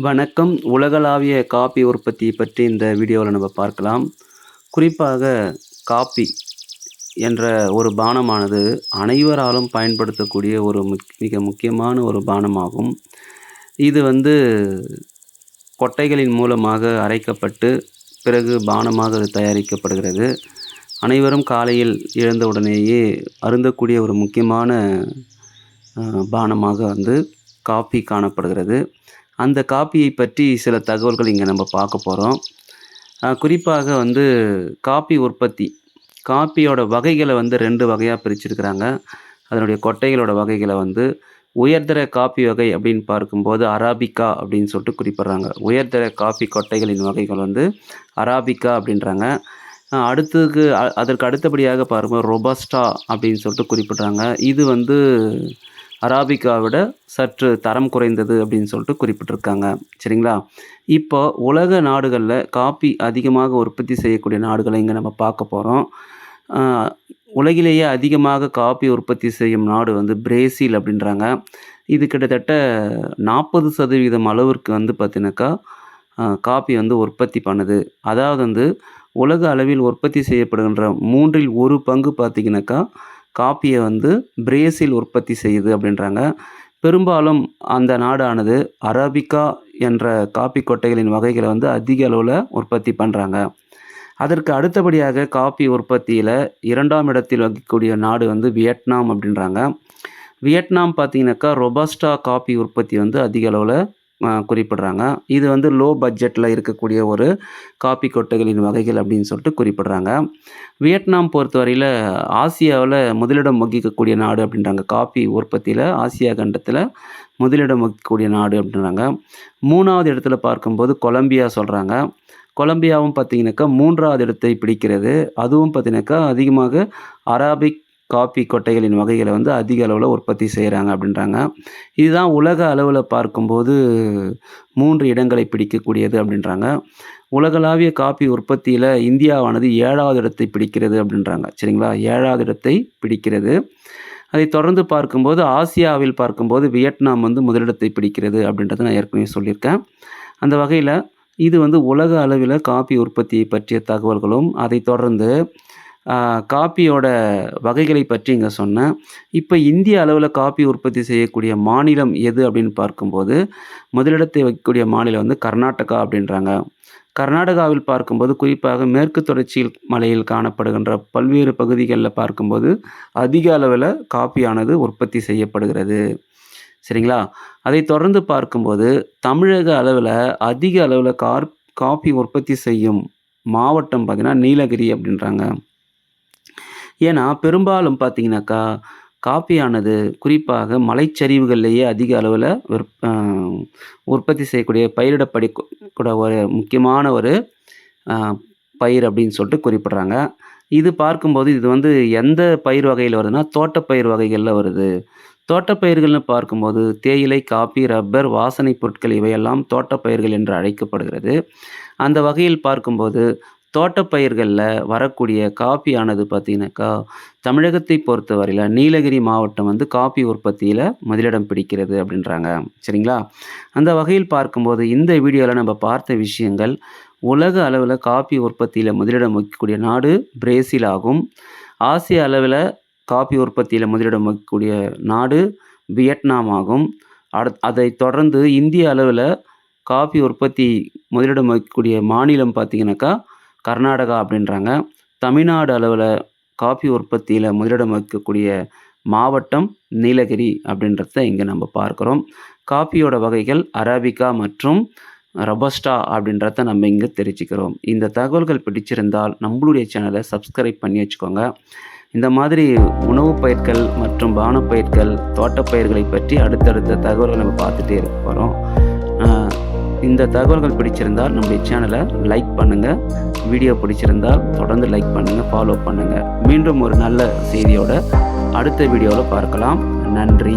வணக்கம். உலகளாவிய காபி உற்பத்தி பற்றி இந்த வீடியோவில் நம்ம பார்க்கலாம். குறிப்பாக காபி என்ற ஒரு பானமானது அனைவராலும் பயன்படுத்தக்கூடிய ஒரு மிக முக்கியமான ஒரு பானமாகும். இது வந்து கொட்டைகளின் மூலமாக அரைக்கப்பட்டு பிறகு பானமாக அது தயாரிக்கப்படுகிறது. அனைவரும் காலையில் எழுந்தவுடனேயே அருந்தக்கூடிய ஒரு முக்கியமான பானமாக வந்து காஃபி காணப்படுகிறது. அந்த காப்பியை பற்றி சில தகவல்கள் இங்கே நம்ம பார்க்க போகிறோம் குறிப்பாக வந்து காப்பி உற்பத்தி. காப்பியோட வகைகளை வந்து ரெண்டு வகையாக பிரிச்சிருக்கிறாங்க. அதனுடைய கொட்டைகளோட வகைகளை வந்து உயர்தர காப்பி வகை அப்படின்னு பார்க்கும்போது அராபிக்கா அப்படின்னு சொல்லிட்டு குறிப்பிட்றாங்க. உயர்தர காப்பி கொட்டைகளின் வகைகள் வந்து அராபிக்கா அப்படின்றாங்க. அடுத்ததுக்கு அ- அதற்கு அடுத்தபடியாக பாருங்கள் ரொபஸ்டா அப்படின்னு சொல்லிட்டு குறிப்பிட்றாங்க. இது வந்து அராபிகாவிட சற்று தரம் குறைந்தது அப்படின்னு சொல்லிட்டு குறிப்பிட்டிருக்காங்க. சரிங்களா? இப்போ உலக நாடுகளில் காப்பி அதிகமாக உற்பத்தி செய்யக்கூடிய நாடுகளை இங்கே நம்ம பார்க்க போகிறோம் உலகிலேயே அதிகமாக காப்பி உற்பத்தி செய்யும் நாடு வந்து பிரேசில் அப்படின்றாங்க. இது கிட்டத்தட்ட நாற்பது சதவீதம் அளவிற்கு வந்து பார்த்தீங்கன்னாக்கா காபி காப்பி வந்து உற்பத்தி பண்ணுது. அதாவது வந்து உலக அளவில் உற்பத்தி செய்யப்படுகின்ற மூன்றில் ஒரு பங்கு பார்த்திங்கனாக்கா காப்பியை வந்து பிரேசில் உற்பத்தி செய்யுது அப்படின்றாங்க. பெரும்பாலும் அந்த நாடானது அரபிக்கா என்ற காப்பி கொட்டைகளின் வகைகளை வந்து அதிக அளவில் உற்பத்தி பண்ணுறாங்க அதற்கு அடுத்தபடியாக காப்பி உற்பத்தியில் இரண்டாம் இடத்தில் வகிக்கக்கூடிய நாடு வந்து வியட்நாம் அப்படின்றாங்க. வியட்நாம் பார்த்தீங்கன்னாக்கா ரொபாஸ்டா காப்பி உற்பத்தி வந்து அதிக அளவில் குறிப்பிடுறாங்க. இது வந்து லோ பட்ஜெட்டில் இருக்கக்கூடிய ஒரு காப்பி கொட்டைகளின் வகைகள் அப்படின்னு சொல்லிட்டு குறிப்பிடுறாங்க. வியட்நாம் பொறுத்தவரையில் ஆசியாவில் முதலிடம் வகிக்கக்கூடிய நாடு அப்படின்றாங்க. காப்பி உற்பத்தியில் ஆசியா கண்டத்தில் முதலிடம் வகிக்கக்கூடிய நாடு அப்படின்றாங்க. மூணாவது இடத்துல பார்க்கும்போது கொலம்பியா சொல்கிறாங்க கொலம்பியாவும் பார்த்தீங்கன்னாக்கா மூன்றாவது இடத்தை பிடிக்கிறது. அதுவும் பார்த்தீங்கன்னாக்கா அதிகமாக அராபிக் காப்பி கொட்டைகளின் வகைகளை வந்து அதிக அளவில் உற்பத்தி செய்கிறாங்க அப்படின்றாங்க. இதுதான் உலக அளவில் பார்க்கும்போது மூன்று இடங்களை பிடிக்கக்கூடியது அப்படின்றாங்க. உலகளாவிய காப்பி உற்பத்தியில் இந்தியாவானது ஏழாவது இடத்தை பிடிக்கிறது அப்படின்றாங்க. சரிங்களா? ஏழாவது இடத்தை பிடிக்கிறது. அதை தொடர்ந்து பார்க்கும்போது ஆசியாவில் பார்க்கும்போது வியட்நாம் வந்து முதலிடத்தை பிடிக்கிறது அப்படின்றத நான் ஏற்கனவே சொல்லியிருக்கேன். அந்த வகையில் இது வந்து உலக அளவில் காப்பி உற்பத்தியை பற்றிய தகவல்களும் அதை தொடர்ந்து காப்பியோட வகைகளை பற்றி இங்கே சொன்னேன். இப்போ இந்திய அளவில் காப்பி உற்பத்தி செய்யக்கூடிய மாநிலம் எது அப்படின்னு பார்க்கும்போது முதலிடத்தை வைக்கக்கூடிய மாநிலம் வந்து கர்நாடகா அப்படின்றாங்க. கர்நாடகாவில் பார்க்கும்போது குறிப்பாக மேற்கு தொடர்ச்சி மலையில் காணப்படுகின்ற பல்வேறு பகுதிகளில் பார்க்கும்போது அதிக அளவில் காப்பியானது உற்பத்தி செய்யப்படுகிறது. சரிங்களா? அதை தொடர்ந்து பார்க்கும்போது தமிழக அளவில் அதிக அளவில் கார் காப்பி உற்பத்தி செய்யும் மாவட்டம் பார்த்திங்கன்னா நீலகிரி அப்படின்றாங்க. ஏன்னா பெரும்பாலும் பார்த்தீங்கன்னாக்கா காப்பியானது குறிப்பாக மலைச்சரிவுகள்லேயே அதிக அளவில் விற் உற்பத்தி செய்யக்கூடிய பயிரிடப்படி கூட ஒரு முக்கியமான ஒரு பயிர் அப்படின்னு சொல்லிட்டு குறிப்பிட்றாங்க. இது பார்க்கும்போது இது வந்து எந்த பயிர் வகையில் வருதுன்னா தோட்டப்பயிர் வகைகளில் வருது. தோட்டப்பயிர்கள்னு பார்க்கும்போது தேயிலை காப்பி ரப்பர் வாசனை பொருட்கள் இவையெல்லாம் தோட்டப்பயிர்கள் என்று அழைக்கப்படுகிறது. அந்த வகையில் பார்க்கும்போது தோட்டப்பயிர்களில் வரக்கூடிய காப்பியானது பார்த்தீங்கன்னாக்கா தமிழகத்தை பொறுத்தவரையில் நீலகிரி மாவட்டம் வந்து காப்பி உற்பத்தியில் முதலிடம் பிடிக்கிறது அப்படின்றாங்க. சரிங்களா? அந்த வகையில் பார்க்கும்போது இந்த வீடியோவில் நம்ம பார்த்த விஷயங்கள் உலக அளவில் காப்பி உற்பத்தியில் முதலிடம் வகிக்கக்கூடிய நாடு பிரேசில் ஆகும். ஆசிய அளவில் காப்பி உற்பத்தியில் முதலிடம் வகிக்கக்கூடிய நாடு வியட்நாம் ஆகும். அதை தொடர்ந்து இந்திய அளவில் காப்பி உற்பத்தி முதலிடம் வகிக்கக்கூடிய மாநிலம் பார்த்திங்கனாக்கா கர்நாடகா அப்படின்றாங்க. தமிழ்நாடு அளவில் காஃபி உற்பத்தியில் முதலிடம் வகிக்கக்கூடிய மாவட்டம் நீலகிரி அப்படின்றத இங்கே நம்ம பார்க்குறோம். காஃபியோட வகைகள் அராபிகா மற்றும் ரபஸ்டா அப்படின்றத நம்ம இங்கே தெரிஞ்சுக்கிறோம். இந்த தகவல்கள் பிடிச்சிருந்தால் நம்மளுடைய சேனலை சப்ஸ்கிரைப் பண்ணி வச்சுக்கோங்க. இந்த மாதிரி உணவுப் பயிர்கள் மற்றும் பானப்பயிர்கள் தோட்டப்பயிர்களை பற்றி அடுத்தடுத்த தகவல்களை நம்ம பார்த்துட்டே இருக்க போகிறோம் இந்த தகவல்கள் பிடிச்சிருந்தால் நம்முடைய சேனலை லைக் பண்ணுங்கள் வீடியோ பிடிச்சிருந்தால் தொடர்ந்து லைக் பண்ணுங்கள் ஃபாலோ பண்ணுங்கள் மீண்டும் ஒரு நல்ல செய்தியோட அடுத்த வீடியோவில் பார்க்கலாம். நன்றி.